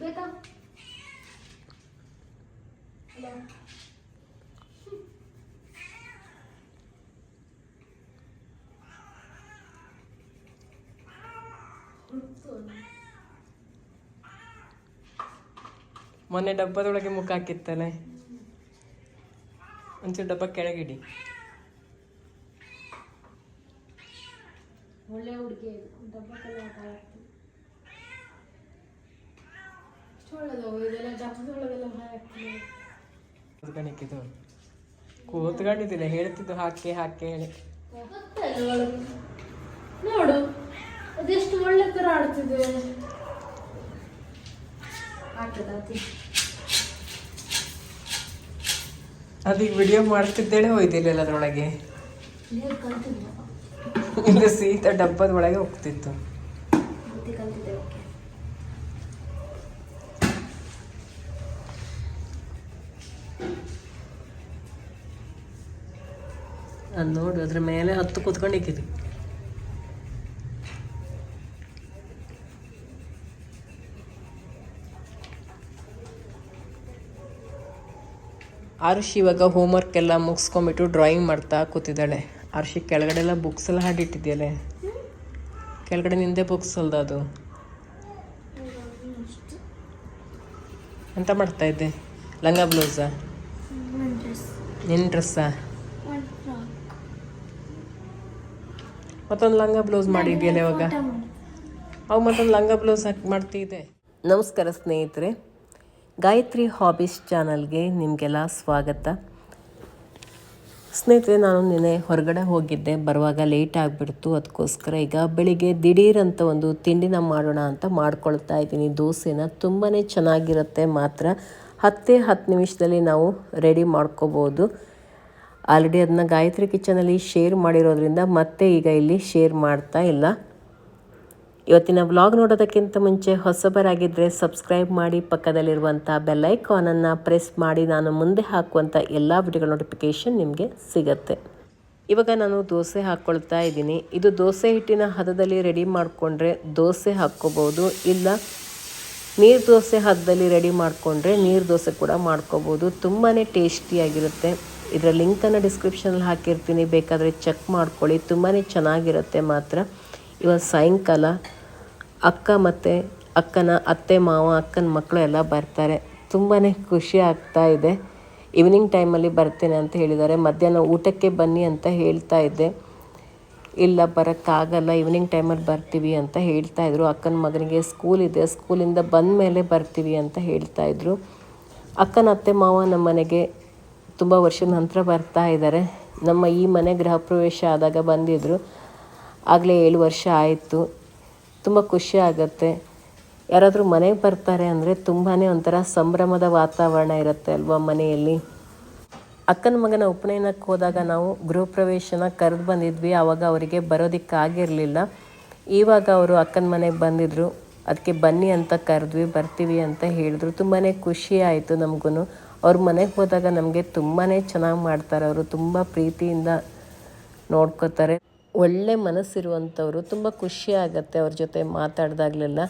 ಬೇಕಾ ಮೊನ್ನೆ ಡಬ್ಬದೊಳಗೆ ಮುಖ ಹಾಕಿತ್ತಲ್ಲ? ಒಂಚೂರು ಡಬ್ಬ ಕೆಳಗಿಡಿ. ಒಳ್ಳೆ ಹುಡುಗಿ. ಡಬ್ಬಕ್ಕೆಲ್ಲ ಕೂತ್ಕೊಂಡಿದ್ದಿಲ್ಲ ಹೇಳ್ತಿದ್ದು ಹಾಕಿ ಹಾಕಿ ಹೇಳಿ ನೋಡು ಅದೆಷ್ಟು ಒಳ್ಳೆ ತರ ಆಡ್ತಿದೆ ಆಟದಾತಿ ಅದೀಗ ವಿಡಿಯೋ ಮಾಡ್ತಿದ್ದೇಳೆ ಹೋಯ್ತಿಲ್ಲ ಅದ್ರೊಳಗೆ ಇದು ಸೀತಾ ಡಬ್ಬದ ಒಳಗೆ ಹೋಗ್ತಿತ್ತು ಅದು ನೋಡು ಅದ್ರ ಮೇಲೆ ಹತ್ತು ಕೂತ್ಕೊಂಡಿಕ್ಕಿರಿ ಆರುಷಿ ಇವಾಗ ಹೋಮ್ವರ್ಕ್ ಎಲ್ಲ ಮುಗಿಸ್ಕೊಂಬಿಟ್ಟು ಡ್ರಾಯಿಂಗ್ ಮಾಡ್ತಾ ಕೂತಿದ್ದಾಳೆ. ಆರುಷಿ ಕೆಳಗಡೆ ಎಲ್ಲ ಬುಕ್ಸ್ ಎಲ್ಲ ಹಾಡಿಟ್ಟಿದ್ಯಾಲೆ ಕೆಳಗಡೆ ನಿಂದೆ ಬುಕ್ಸ್ ಅಲ್ದ ಅದು? ಎಂತ ಮಾಡ್ತಾ ಇದ್ದೆ? ಲಂಗ ಬ್ಲೌಸಾ? ನಿನ್ನ ಡ್ರೆಸ್ಸಾ ಮತ್ತೊಂದು ಲಂಗ ಬ್ಲೌಸ್ ಮಾಡಿದ್ಯಲ್ಲ ಇವಾಗ? ಅವು ಮತ್ತೊಂದು ಲಂಗ ಬ್ಲೌಸ್ ಹಾಕಿ ಮಾಡ್ತಿದ್ದೆ. ನಮಸ್ಕಾರ ಸ್ನೇಹಿತರೆ. ಗಾಯತ್ರಿ ಹಾಬೀಸ್ ಚಾನಲ್ಗೆ ನಿಮಗೆಲ್ಲ ಸ್ವಾಗತ. ಸ್ನೇಹಿತರೆ ನಾನು ನಿನ್ನೆ ಹೊರಗಡೆ ಹೋಗಿದ್ದೆ. ಬರುವಾಗ ಲೇಟ್ ಆಗಿಬಿಡ್ತು. ಅದಕ್ಕೋಸ್ಕರ ಈಗ ಬೆಳಿಗ್ಗೆ ದಿಢೀರಂತ ಒಂದು ತಿಂಡಿನ ಮಾಡೋಣ ಅಂತ ಮಾಡ್ಕೊಳ್ತಾ ಇದ್ದೀನಿ. ದೋಸೆನ ತುಂಬಾ ಚೆನ್ನಾಗಿರುತ್ತೆ. ಮಾತ್ರ ಹತ್ತೇ ಹತ್ತು ನಿಮಿಷದಲ್ಲಿ ನಾವು ರೆಡಿ ಮಾಡ್ಕೋಬೋದು. ಆಲ್ರೆಡಿ ಅದನ್ನ ಗಾಯತ್ರಿ ಕಿಚನಲ್ಲಿ ಶೇರ್ ಮಾಡಿರೋದ್ರಿಂದ ಮತ್ತೆ ಈಗ ಇಲ್ಲಿ ಶೇರ್ ಮಾಡ್ತಾ ಇಲ್ಲ. ಇವತ್ತಿನ ವ್ಲಾಗ್ ನೋಡೋದಕ್ಕಿಂತ ಮುಂಚೆ ಹೊಸಬರಾಗಿದ್ದರೆ ಸಬ್ಸ್ಕ್ರೈಬ್ ಮಾಡಿ ಪಕ್ಕದಲ್ಲಿರುವಂಥ ಬೆಲ್ಲೈಕಾನನ್ನು ಪ್ರೆಸ್ ಮಾಡಿ ನಾನು ಮುಂದೆ ಹಾಕುವಂಥ ಎಲ್ಲ ವಿಡಿಯೋಗಳ ನೋಟಿಫಿಕೇಷನ್ ನಿಮಗೆ ಸಿಗತ್ತೆ. ಇವಾಗ ನಾನು ದೋಸೆ ಹಾಕ್ಕೊಳ್ತಾ ಇದ್ದೀನಿ. ಇದು ದೋಸೆ ಹಿಟ್ಟಿನ ಹದದಲ್ಲಿ ರೆಡಿ ಮಾಡಿಕೊಂಡ್ರೆ ದೋಸೆ ಹಾಕ್ಕೋಬೋದು. ಇಲ್ಲ, ನೀರು ದೋಸೆ ಹದದಲ್ಲಿ ರೆಡಿ ಮಾಡಿಕೊಂಡ್ರೆ ನೀರು ದೋಸೆ ಕೂಡ ಮಾಡ್ಕೋಬೋದು. ತುಂಬಾ ಟೇಸ್ಟಿಯಾಗಿರುತ್ತೆ ಇದರ ಲಿಂಕನ್ನು ಡಿಸ್ಕ್ರಿಪ್ಷನಲ್ಲಿ ಹಾಕಿರ್ತೀನಿ. ಬೇಕಾದರೆ ಚೆಕ್ ಮಾಡ್ಕೊಳ್ಳಿ. ತುಂಬಾ ಚೆನ್ನಾಗಿರುತ್ತೆ ಮಾತ್ರ. ಇವತ್ತು ಸಾಯಂಕಾಲ ಅಕ್ಕ ಮತ್ತು ಅಕ್ಕನ ಅತ್ತೆ, ಮಾವ, ಅಕ್ಕನ ಮಕ್ಕಳು ಎಲ್ಲ ಬರ್ತಾರೆ. ತುಂಬಾ ಖುಷಿ ಆಗ್ತಾ ಇದೆ. ಈವ್ನಿಂಗ್ ಟೈಮಲ್ಲಿ ಬರ್ತೇನೆ ಅಂತ ಹೇಳಿದ್ದಾರೆ. ಮಧ್ಯಾಹ್ನ ಊಟಕ್ಕೆ ಬನ್ನಿ ಅಂತ ಹೇಳ್ತಾ ಇದ್ದೆ. ಇಲ್ಲ, ಬರೋಕ್ಕಾಗಲ್ಲ. ಈವ್ನಿಂಗ್ ಟೈಮಲ್ಲಿ ಬರ್ತೀವಿ ಅಂತ ಹೇಳ್ತಾ ಇದ್ರು. ಅಕ್ಕನ ಮಗನಿಗೆ ಸ್ಕೂಲ್ ಇದೆ. ಸ್ಕೂಲಿಂದ ಬಂದ ಮೇಲೆ ಬರ್ತೀವಿ ಅಂತ ಹೇಳ್ತಾ ಇದ್ರು. ಅಕ್ಕನ ಅತ್ತೆ, ಮಾವ ನಮ್ಮ ಮನೆಗೆ ತುಂಬ ವರ್ಷದ ನಂತರ ಬರ್ತಾ ಇದ್ದಾರೆ. ನಮ್ಮ ಈ ಮನೆ ಗೃಹ ಪ್ರವೇಶ ಆದಾಗ ಬಂದಿದ್ದರು ಆಗಲೇ ಏಳು ವರ್ಷ ಆಯಿತು. ತುಂಬ ಖುಷಿ ಆಗುತ್ತೆ. ಯಾರಾದರೂ ಮನೆಗೆ ಬರ್ತಾರೆ ಅಂದರೆ ತುಂಬಾ ಒಂಥರ ಸಂಭ್ರಮದ ವಾತಾವರಣ ಇರುತ್ತೆ ಅಲ್ವಾ ಮನೆಯಲ್ಲಿ. ಅಕ್ಕನ ಮಗನ ಉಪನಯನಕ್ಕೆ ಹೋದಾಗ ನಾವು ಗೃಹ ಪ್ರವೇಶನ ಕರೆದು ಬಂದಿದ್ವಿ. ಆವಾಗ ಅವರಿಗೆ ಬರೋದಕ್ಕಾಗಿರಲಿಲ್ಲ ಇವಾಗ ಅವರು ಅಕ್ಕನ ಮನೆಗೆ ಬಂದಿದ್ದರು ಅದಕ್ಕೆ ಬನ್ನಿ ಅಂತ ಕರೆದ್ವಿ, ಬರ್ತೀವಿ ಅಂತ ಹೇಳಿದ್ರು. ತುಂಬಾ ಖುಷಿ ಆಯಿತು ನಮಗೂ ಅವ್ರ ಮನೆಗೆ ಹೋದಾಗ ನಮಗೆ ತುಂಬಾ ಚೆನ್ನಾಗಿ ಮಾಡ್ತಾರೆ. ಅವರು ತುಂಬ ಪ್ರೀತಿಯಿಂದ ನೋಡ್ಕೋತಾರೆ. ಒಳ್ಳೆ ಮನಸ್ಸಿರುವಂಥವ್ರು ತುಂಬ ಖುಷಿ ಆಗುತ್ತೆ ಅವ್ರ ಜೊತೆ ಮಾತಾಡಿದಾಗಲೆಲ್ಲ.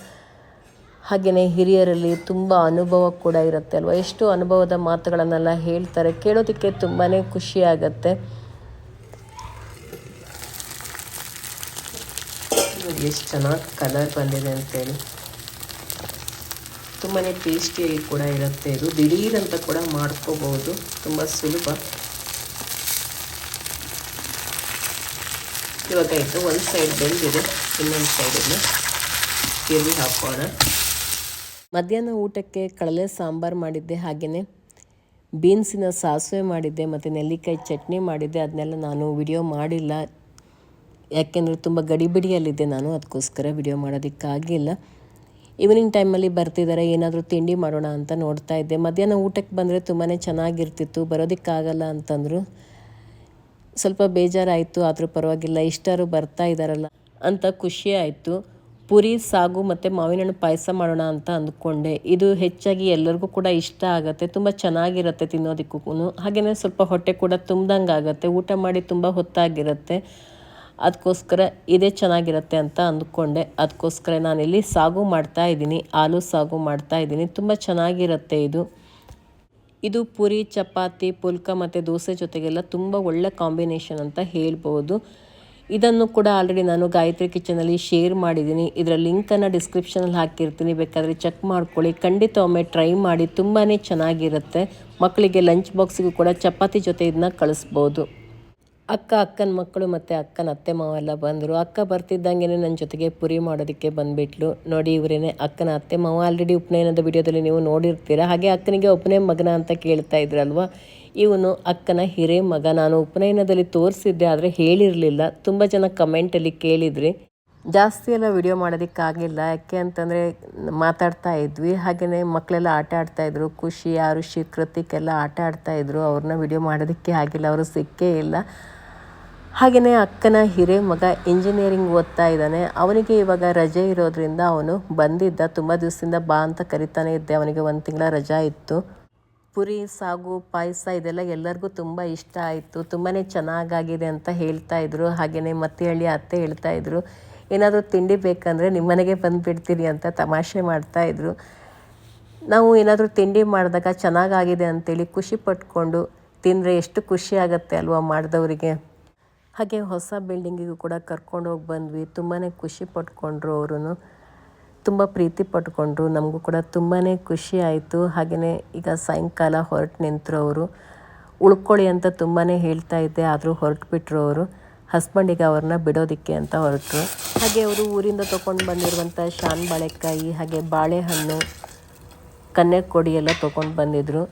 ಹಾಗೆಯೇ ಹಿರಿಯರಲ್ಲಿ ತುಂಬ ಅನುಭವ ಕೂಡ ಇರುತ್ತೆ ಅಲ್ವಾ? ಎಷ್ಟು ಅನುಭವದ ಮಾತುಗಳನ್ನೆಲ್ಲ ಹೇಳ್ತಾರೆ ಕೇಳೋದಕ್ಕೆ ತುಂಬಾ ಖುಷಿ ಆಗುತ್ತೆ. ಎಷ್ಟು ಚೆನ್ನಾಗಿ ಕಲರ್ ಬಂದಿದೆ ಅಂತೇಳಿ. ತುಂಬಾ ಟೇಸ್ಟಿಯಾಗಿ ಕೂಡ ಇರುತ್ತೆ ಇದು. ದಿಢೀರಂತ ಕೂಡ ಮಾಡ್ಕೋಬಹುದು. ತುಂಬ ಸುಲಭ. ಇವಾಗ ಆಯಿತು ಒಂದು ಸೈಡ್ ಬೆಂದಿದೆ. ಇನ್ನೊಂದು ಸೈಡನ್ನು ತಿರುವಿ ಹಾಕೋಣ. ಮಧ್ಯಾಹ್ನ ಊಟಕ್ಕೆ ಕಡಲೆ ಸಾಂಬಾರು ಮಾಡಿದ್ದೆ ಹಾಗೆಯೇ ಬೀನ್ಸಿನ ಸಾಸಿವೆ ಮಾಡಿದ್ದೆ ಮತ್ತು ನೆಲ್ಲಿಕಾಯಿ ಚಟ್ನಿ ಮಾಡಿದ್ದೆ. ಅದನ್ನೆಲ್ಲ ನಾನು ವಿಡಿಯೋ ಮಾಡಿಲ್ಲ. ಯಾಕೆಂದರೆ ತುಂಬ ಗಡಿಬಿಡಿಯಲ್ಲಿದ್ದೆ ನಾನು. ಅದಕ್ಕೋಸ್ಕರ ವಿಡಿಯೋ ಮಾಡೋದಕ್ಕಾಗಿಲ್ಲ. ಈವ್ನಿಂಗ್ ಟೈಮಲ್ಲಿ ಬರ್ತಿದ್ದಾರೆ ಏನಾದರೂ ತಿಂಡಿ ಮಾಡೋಣ ಅಂತ ನೋಡ್ತಾ ಇದ್ದೆ. ಮಧ್ಯಾಹ್ನ ಊಟಕ್ಕೆ ಬಂದರೆ ತುಂಬಾ ಚೆನ್ನಾಗಿರ್ತಿತ್ತು, ಬರೋದಕ್ಕಾಗಲ್ಲ ಅಂತಂದರು. ಸ್ವಲ್ಪ ಬೇಜಾರಾಯಿತು, ಆದರೂ ಪರವಾಗಿಲ್ಲ, ಇಷ್ಟರು ಬರ್ತಾ ಇದ್ದಾರಲ್ಲ ಅಂತ ಖುಷಿ ಆಯಿತು. ಪುರಿ, ಸಾಗು ಮತ್ತು ಮಾವಿನ ಹಣ್ಣು ಪಾಯಸ ಮಾಡೋಣ ಅಂತ ಅಂದ್ಕೊಂಡೆ. ಇದು ಹೆಚ್ಚಾಗಿ ಎಲ್ಲರಿಗೂ ಕೂಡ ಇಷ್ಟ ಆಗುತ್ತೆ, ತುಂಬ ಚೆನ್ನಾಗಿರುತ್ತೆ ತಿನ್ನೋದಕ್ಕೂ ಹಾಗೆಯೇ ಸ್ವಲ್ಪ ಹೊಟ್ಟೆ ಕೂಡ ತುಂಬ್ದಂಗೆ ಆಗುತ್ತೆ ಊಟ ಮಾಡಿ ತುಂಬ ಹೊತ್ತಾಗಿರುತ್ತೆ. ಅದಕ್ಕೋಸ್ಕರ ಇದೇ ಚೆನ್ನಾಗಿರುತ್ತೆ ಅಂತ ಅಂದ್ಕೊಂಡೆ. ಅದಕ್ಕೋಸ್ಕರ ನಾನಿಲ್ಲಿ ಸಾಗು ಮಾಡ್ತಾ ಇದ್ದೀನಿ. ಆಲೂ ಸಾಗು ಮಾಡ್ತಾ ಇದ್ದೀನಿ. ತುಂಬ ಚೆನ್ನಾಗಿರುತ್ತೆ ಇದು. ಇದು ಪೂರಿ, ಚಪಾತಿ, ಪುಲ್ಕ ಮತ್ತು ದೋಸೆ ಜೊತೆಗೆಲ್ಲ ತುಂಬ ಒಳ್ಳೆ ಕಾಂಬಿನೇಷನ್ ಅಂತ ಹೇಳ್ಬೋದು. ಇದನ್ನು ಕೂಡ ಆಲ್ರೆಡಿ ನಾನು ಗಾಯತ್ರಿ ಕಿಚನಲ್ಲಿ ಶೇರ್ ಮಾಡಿದ್ದೀನಿ. ಇದರ ಲಿಂಕನ್ನು ಡಿಸ್ಕ್ರಿಪ್ಷನಲ್ಲಿ ಹಾಕಿರ್ತೀನಿ. ಬೇಕಾದರೆ ಚೆಕ್ ಮಾಡ್ಕೊಳ್ಳಿ. ಖಂಡಿತ ಒಮ್ಮೆ ಟ್ರೈ ಮಾಡಿ. ತುಂಬಾ ಚೆನ್ನಾಗಿರುತ್ತೆ. ಮಕ್ಕಳಿಗೆ ಲಂಚ್ ಬಾಕ್ಸಿಗೂ ಕೂಡ ಚಪಾತಿ ಜೊತೆ ಇದನ್ನ ಕಳಿಸ್ಬೋದು. ಅಕ್ಕ, ಅಕ್ಕನ ಮಕ್ಕಳು ಮತ್ತು ಅಕ್ಕನ ಅತ್ತೆ, ಮಾವ ಎಲ್ಲ ಬಂದರು. ಅಕ್ಕ ಬರ್ತಿದ್ದಂಗೆ ನನ್ನ ಜೊತೆಗೆ ಪುರಿ ಮಾಡೋದಕ್ಕೆ ಬಂದುಬಿಟ್ಲು. ನೋಡಿ ಇವರೇನೆ ಅಕ್ಕನ ಅತ್ತೆ, ಮಾವ ಆಲ್ರೆಡಿ ಉಪನಯನದ ವಿಡಿಯೋದಲ್ಲಿ ನೀವು ನೋಡಿರ್ತೀರ. ಹಾಗೆ ಅಕ್ಕನಿಗೆ ಉಪನಯ ಮಗನ ಅಂತ ಕೇಳ್ತಾ ಇದ್ರಲ್ವ? ಇವನು ಅಕ್ಕನ ಹಿರೇ ಮಗ. ನಾನು ಉಪನಯನದಲ್ಲಿ ತೋರಿಸಿದ್ದೆ, ಆದರೆ ಹೇಳಿರಲಿಲ್ಲ. ತುಂಬ ಜನ ಕಮೆಂಟಲ್ಲಿ ಕೇಳಿದ್ರಿ. ಜಾಸ್ತಿ ಎಲ್ಲ ವಿಡಿಯೋ ಮಾಡೋದಕ್ಕಾಗಿಲ್ಲ ಯಾಕೆ ಅಂತಂದರೆ ಮಾತಾಡ್ತಾ ಇದ್ವಿ. ಹಾಗೆಯೇ ಮಕ್ಕಳೆಲ್ಲ ಆಟ ಆಡ್ತಾಯಿದ್ರು ಖುಷಿ, ಆರುಷಿ, ಕೃತಿಕ್ ಎಲ್ಲ ಆಟ ಆಡ್ತಾಯಿದ್ರು ಅವ್ರನ್ನ ವಿಡಿಯೋ ಮಾಡೋದಕ್ಕೆ ಆಗಿಲ್ಲ. ಅವರು ಸಿಕ್ಕೇ ಇಲ್ಲ. ಹಾಗೆಯೇ ಅಕ್ಕನ ಹಿರೇ ಮಗ ಇಂಜಿನಿಯರಿಂಗ್ ಓದ್ತಾ ಇದ್ದಾನೆ. ಅವನಿಗೆ ಇವಾಗ ರಜೆ ಇರೋದ್ರಿಂದ ಅವನು ಬಂದಿದ್ದ. ತುಂಬ ದಿವಸದಿಂದ ಬಾ ಅಂತ ಕರಿತಾನೆ ಇದ್ದೆ. ಅವನಿಗೆ ಒಂದು ತಿಂಗಳ ರಜಾ ಇತ್ತು. ಪುರಿ, ಸಾಗು, ಪಾಯಸ ಇದೆಲ್ಲ ಎಲ್ಲರಿಗೂ ತುಂಬ ಇಷ್ಟ ಆಯಿತು. ತುಂಬಾ ಚೆನ್ನಾಗಾಗಿದೆ ಅಂತ ಹೇಳ್ತಾ ಇದ್ರು. ಹಾಗೆಯೇ ಮತ್ತೆ ಹೇಳಿ ಅತ್ತೆ ಹೇಳ್ತಾ ಇದ್ರು, ಏನಾದರೂ ತಿಂಡಿ ಬೇಕಂದರೆ ನಿಮ್ಮನೆಗೆ ಬಂದುಬಿಡ್ತೀರಿ ಅಂತ ತಮಾಷೆ ಮಾಡ್ತಾಯಿದ್ರು ನಾವು ಏನಾದರೂ ತಿಂಡಿ ಮಾಡಿದಾಗ ಚೆನ್ನಾಗಾಗಿದೆ ಅಂತೇಳಿ ಖುಷಿ ಪಟ್ಕೊಂಡು ತಿಂದರೆ ಎಷ್ಟು ಖುಷಿ ಆಗುತ್ತೆ ಅಲ್ವಾ ಮಾಡಿದವರಿಗೆ. ಹಾಗೆ ಹೊಸ ಬಿಲ್ಡಿಂಗಿಗೂ ಕೂಡ ಕರ್ಕೊಂಡು ಹೋಗಿ ಬಂದ್ವಿ. ತುಂಬಾ ಖುಷಿ ಪಟ್ಕೊಂಡ್ರು ಅವರು ತುಂಬ ಪ್ರೀತಿ ಪಟ್ಕೊಂಡ್ರು. ನಮಗೂ ಕೂಡ ತುಂಬಾ ಖುಷಿ ಆಯಿತು. ಹಾಗೆಯೇ ಈಗ ಸಾಯಂಕಾಲ ಹೊರಟು ನಿಂತರು ಅವರು. ಉಳ್ಕೊಳ್ಳಿ ಅಂತ ತುಂಬಾ ಹೇಳ್ತಾ ಇದ್ದೆ, ಆದರೂ ಹೊರಟು ಬಿಟ್ಟರು ಅವರು ಹಸ್ಬೆಂಡಿಗೆ ಅವ್ರನ್ನ ಬಿಡೋದಕ್ಕೆ ಅಂತ ಹೊರಟರು. ಹಾಗೆ ಅವರು ಊರಿಂದ ತೊಗೊಂಡು ಬಂದಿರುವಂಥ ಶಾನ್ ಬಾಳೆಕಾಯಿ, ಹಾಗೆ ಬಾಳೆಹಣ್ಣು ಕನ್ನೆ ಕೊಡಿ ಎಲ್ಲ ತೊಗೊಂಡು ಬಂದಿದ್ದರು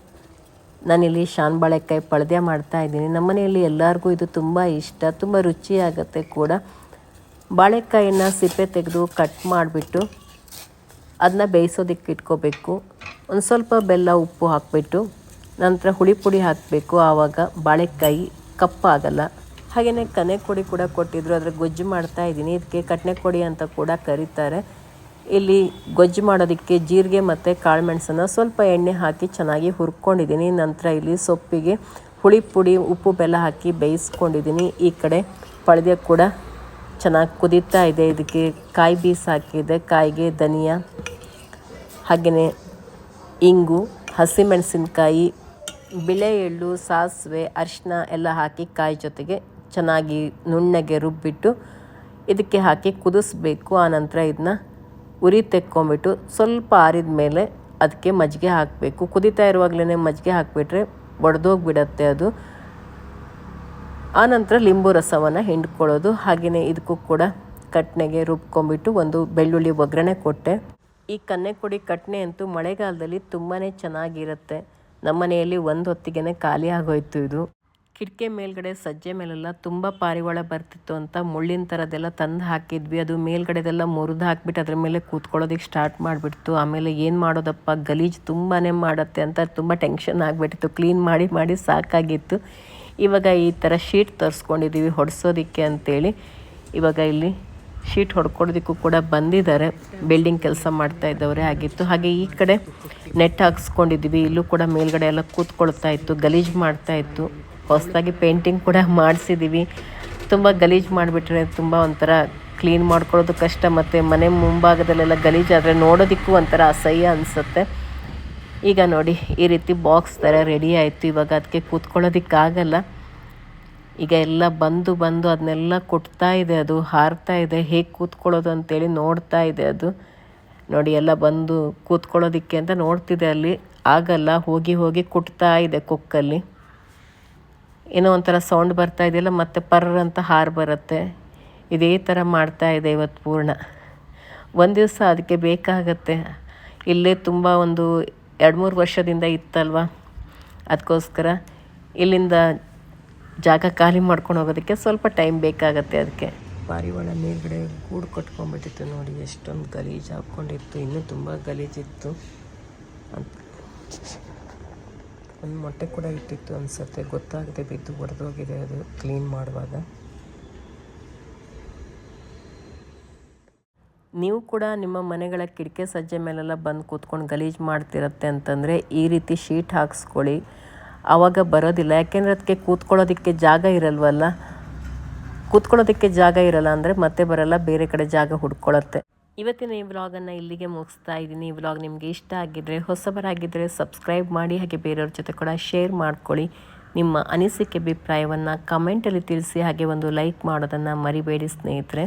ನಾನಿಲ್ಲಿ ಶಾನ್ ಬಾಳೆಕಾಯಿ ಪಳದೆ ಮಾಡ್ತಾ ಇದ್ದೀನಿ. ನಮ್ಮನೆಯಲ್ಲಿ ಎಲ್ಲರಿಗೂ ಇದು ತುಂಬ ಇಷ್ಟ, ತುಂಬ ರುಚಿಯಾಗುತ್ತೆ ಕೂಡ. ಬಾಳೆಕಾಯಿನ ಸಿಪ್ಪೆ ತೆಗೆದು ಕಟ್ ಮಾಡಿಬಿಟ್ಟು ಅದನ್ನ ಬೇಯಿಸೋದಕ್ಕೆ ಇಟ್ಕೋಬೇಕು. ಒಂದು ಸ್ವಲ್ಪ ಬೆಲ್ಲ, ಉಪ್ಪು ಹಾಕಿಬಿಟ್ಟು ನಂತರ ಹುಳಿ ಪುಡಿ ಹಾಕಬೇಕು. ಆವಾಗ ಬಾಳೆಕಾಯಿ ಕಪ್ಪಾಗಲ್ಲ ಹಾಗೆಯೇ ಕನೆ ಕೊಡಿ ಕೂಡ ಕೊಟ್ಟಿದ್ರು ಅದರ ಗೊಜ್ಜು ಮಾಡ್ತಾ ಇದ್ದೀನಿ. ಇದಕ್ಕೆ ಕಟ್ನೆ ಕೊಡಿ ಅಂತ ಕೂಡ ಕರೀತಾರೆ. ಇಲ್ಲಿ ಗೊಜ್ಜು ಮಾಡೋದಕ್ಕೆ ಜೀರಿಗೆ ಮತ್ತು ಕಾಳುಮೆಣಸನ್ನು ಸ್ವಲ್ಪ ಎಣ್ಣೆ ಹಾಕಿ ಚೆನ್ನಾಗಿ ಹುರ್ಕೊಂಡಿದ್ದೀನಿ. ನಂತರ ಇಲ್ಲಿ ಸೊಪ್ಪಿಗೆ ಹುಳಿ ಪುಡಿ, ಉಪ್ಪು ಬೆಲ್ಲ ಹಾಕಿ ಬೇಯಿಸ್ಕೊಂಡಿದ್ದೀನಿ. ಈ ಕಡೆ ಪಳದೆ ಕೂಡ ಚೆನ್ನಾಗಿ ಕುದೀತಾ ಇದೆ. ಇದಕ್ಕೆ ಕಾಯಿ ಬೀಸ್ ಹಾಕಿದೆ. ಕಾಯಿಗೆ ಧನಿಯಾ ಹಾಗೆಯೇ ಇಂಗು, ಹಸಿಮೆಣಸಿನಕಾಯಿ, ಬಿಳೆ ಎಳ್ಳು, ಸಾಸಿವೆ ಅರಿಶಿನ ಎಲ್ಲ ಹಾಕಿ ಕಾಯಿ ಜೊತೆಗೆ ಚೆನ್ನಾಗಿ ನುಣ್ಣಗೆ ರುಬ್ಬಿಟ್ಟು ಇದಕ್ಕೆ ಹಾಕಿ ಕುದಿಸ್ಬೇಕು. ಆನಂತರ ಇದನ್ನ ಉರಿ ತೆಕ್ಕೊಂಬಿಟ್ಟು ಸ್ವಲ್ಪ ಆರಿದ ಮೇಲೆ ಅದಕ್ಕೆ ಮಜ್ಜಿಗೆ ಹಾಕಬೇಕು. ಕುದಿತಾ ಇರುವಾಗಲೇ ಮಜ್ಜಿಗೆ ಹಾಕಿಬಿಟ್ರೆ ಒಡೆದೋಗ್ಬಿಡತ್ತೆ ಅದು. ಆನಂತರ ಲಿಂಬು ರಸವನ್ನು ಹಿಂಡ್ಕೊಳ್ಳೋದು. ಹಾಗೆಯೇ ಇದಕ್ಕೂ ಕೂಡ ಕಟ್ನೆಗೆ ರುಬ್ಕೊಂಬಿಟ್ಟು ಒಂದು ಬೆಳ್ಳುಳ್ಳಿ ಒಗ್ಗರಣೆ ಕೊಟ್ಟೆ. ಈ ಕನ್ನೆ ಕೊಡಿ ಕಟ್ನೆ ಅಂತೂ ಮಳೆಗಾಲದಲ್ಲಿ ತುಂಬಾ ಚೆನ್ನಾಗಿರುತ್ತೆ. ನಮ್ಮ ಮನೆಯಲ್ಲಿ ಒಂದು ಹೊತ್ತಿಗೆ ಖಾಲಿ ಆಗೋಯ್ತು ಇದು. ಕಿಟಕಿ ಮೇಲ್ಗಡೆ, ಸಜ್ಜೆ ಮೇಲೆಲ್ಲ ತುಂಬ ಪಾರಿವಾಳ ಬರ್ತಿತ್ತು ಅಂತ ಮುಳ್ಳಿನ ಥರದ್ದೆಲ್ಲ ತಂದು ಹಾಕಿದ್ವಿ. ಅದು ಮೇಲ್ಗಡೆದೆಲ್ಲ ಮುರಿದು ಹಾಕಿಬಿಟ್ಟು ಅದ್ರ ಮೇಲೆ ಕೂತ್ಕೊಳ್ಳೋದಕ್ಕೆ ಸ್ಟಾರ್ಟ್ ಮಾಡಿಬಿಡ್ತು. ಆಮೇಲೆ ಏನು ಮಾಡೋದಪ್ಪ? ಗಲೀಜು ತುಂಬಾ ಮಾಡುತ್ತೆ ಅಂತ ತುಂಬ ಟೆನ್ಷನ್ ಆಗಿಬಿಟ್ಟಿತ್ತು. ಕ್ಲೀನ್ ಮಾಡಿ ಮಾಡಿ ಸಾಕಾಗಿತ್ತು. ಇವಾಗ ಈ ಥರ ಶೀಟ್ ತರಿಸ್ಕೊಂಡಿದ್ದೀವಿ ಹೊಡಿಸೋದಕ್ಕೆ ಅಂತೇಳಿ. ಇವಾಗ ಇಲ್ಲಿ ಶೀಟ್ ಹೊಡ್ಕೊಡೋದಕ್ಕೂ ಕೂಡ ಬಂದಿದ್ದಾರೆ. ಬಿಲ್ಡಿಂಗ್ ಕೆಲಸ ಮಾಡ್ತಾ ಇದ್ದವರೇ ಆಗಿತ್ತು. ಹಾಗೆ ಈ ಕಡೆ ನೆಟ್ ಹಾಕ್ಸ್ಕೊಂಡಿದ್ದೀವಿ ಇಲ್ಲೂ ಕೂಡ ಮೇಲ್ಗಡೆ ಎಲ್ಲ ಕೂತ್ಕೊಳ್ತಾ ಇತ್ತು. ಗಲೀಜು ಮಾಡ್ತಾ ಇತ್ತು. ಹೊಸದಾಗಿ ಪೇಂಟಿಂಗ್ ಕೂಡ ಮಾಡಿಸಿದ್ದೀವಿ ತುಂಬ ಗಲೀಜು ಮಾಡಿಬಿಟ್ರೆ ತುಂಬ ಒಂಥರ ಕ್ಲೀನ್ ಮಾಡ್ಕೊಳ್ಳೋದು ಕಷ್ಟ ಮತ್ತು ಮನೆ ಮುಂಭಾಗದಲ್ಲೆಲ್ಲ ಗಲೀಜಾದರೆ ನೋಡೋದಕ್ಕೂ ಒಂಥರ ಅಸಹ್ಯ ಅನಿಸುತ್ತೆ. ಈಗ ನೋಡಿ, ಈ ರೀತಿ ಬಾಕ್ಸ್ ಥರ ರೆಡಿ ಆಯಿತು. ಇವಾಗ ಅದಕ್ಕೆ ಕೂತ್ಕೊಳ್ಳೋದಕ್ಕಾಗಲ್ಲ. ಈಗ ಎಲ್ಲ ಬಂದು ಬಂದು ಅದನ್ನೆಲ್ಲ ಕೊಡ್ತಾ ಇದೆ ಅದು, ಹಾರ್ತಾ ಇದೆ. ಹೇಗೆ ಕೂತ್ಕೊಳ್ಳೋದು ಅಂತೇಳಿ ನೋಡ್ತಾ ಇದೆ ಅದು. ನೋಡಿ, ಎಲ್ಲ ಬಂದು ಕೂತ್ಕೊಳ್ಳೋದಕ್ಕೆ ಅಂತ ನೋಡ್ತಿದೆ ಅಲ್ಲಿ. ಆಗಲ್ಲ, ಹೋಗಿ ಹೋಗಿ ಕುಟ್ತಾ ಇದೆ ಕೊಕ್ಕಲ್ಲಿ. ಏನೋ ಒಂಥರ ಸೌಂಡ್ ಬರ್ತಾ ಇದೆಯಲ್ಲ, ಮತ್ತೆ ಪರ್ರ್ ಅಂತ ಹಾರು ಬರುತ್ತೆ. ಇದೇ ಥರ ಮಾಡ್ತಾ ಇದೆ ಇವತ್ತು ಪೂರ್ಣ. ಒಂದು ದಿವಸ ಅದಕ್ಕೆ ಬೇಕಾಗತ್ತೆ. ಇಲ್ಲೇ ತುಂಬ ಒಂದು ಎರಡು ಮೂರು ವರ್ಷದಿಂದ ಇತ್ತಲ್ವ? ಅದಕ್ಕೋಸ್ಕರ ಇಲ್ಲಿಂದ ಜಾಗ ಖಾಲಿ ಮಾಡ್ಕೊಂಡು ಹೋಗೋದಕ್ಕೆ ಸ್ವಲ್ಪ ಟೈಮ್ ಬೇಕಾಗತ್ತೆ ಅದಕ್ಕೆ. ಪಾರಿವಾಳ ಮೇಲ್ಗಡೆ ಗೂಡು ಕಟ್ಕೊಂಡ್ಬಿಟ್ಟಿತ್ತು ನೋಡಿ, ಎಷ್ಟೊಂದು ಗಲೀಜು ಹಾಕ್ಕೊಂಡಿತ್ತು ಇನ್ನೂ ತುಂಬ ಗಲೀಜಿತ್ತು. ಅಂತ ಒಂದು ಮೊಟ್ಟೆ ಕೂಡ ಇಟ್ಟಿತ್ತು ಅನಿಸುತ್ತೆ. ಗೊತ್ತಾಗದೆ ಬಿದ್ದು ಒಡೆದೋಗಿದೆ ಅದು ಕ್ಲೀನ್ ಮಾಡುವಾಗ. ನೀವು ಕೂಡ ನಿಮ್ಮ ಮನೆಗಳ ಕಿಟಕಿ ಸಜ್ಜೆ ಮೇಲೆಲ್ಲ ಬಂದು ಕೂತ್ಕೊಂಡು ಗಲೀಜು ಮಾಡ್ತಿರತ್ತೆ ಅಂತಂದರೆ ಈ ರೀತಿ ಶೀಟ್ ಹಾಕ್ಸ್ಕೊಳ್ಳಿ. ಆವಾಗ ಬರೋದಿಲ್ಲ. ಯಾಕೆಂದರೆ ಅದಕ್ಕೆ ಕೂತ್ಕೊಳ್ಳೋದಕ್ಕೆ ಜಾಗ ಇರಲ್ವಲ್ಲ? ಕೂತ್ಕೊಳ್ಳೋದಕ್ಕೆ ಜಾಗ ಇರಲ್ಲ ಅಂದರೆ ಮತ್ತೆ ಬರಲ್ಲ, ಬೇರೆ ಕಡೆ ಜಾಗ ಹುಡ್ಕೊಳ್ಳುತ್ತೆ ಇವತ್ತಿನ ಈ ವ್ಲಾಗನ್ನು ಇಲ್ಲಿಗೆ ಮುಗಿಸ್ತಾ ಇದ್ದೀನಿ. ಈ ವ್ಲಾಗ್ ನಿಮಗೆ ಇಷ್ಟ ಆಗಿದ್ದರೆ ಹೊಸಬರಾಗಿದ್ದರೆ ಸಬ್ಸ್ಕ್ರೈಬ್ ಮಾಡಿ, ಹಾಗೆ ಬೇರೆಯವ್ರ ಜೊತೆ ಕೂಡ ಶೇರ್ ಮಾಡ್ಕೊಳ್ಳಿ. ನಿಮ್ಮ ಅನಿಸಿಕೆ, ಅಭಿಪ್ರಾಯವನ್ನು ಕಮೆಂಟಲ್ಲಿ ತಿಳಿಸಿ, ಹಾಗೆ ಒಂದು ಲೈಕ್ ಮಾಡೋದನ್ನು ಮರಿಬೇಡಿ ಸ್ನೇಹಿತರೆ.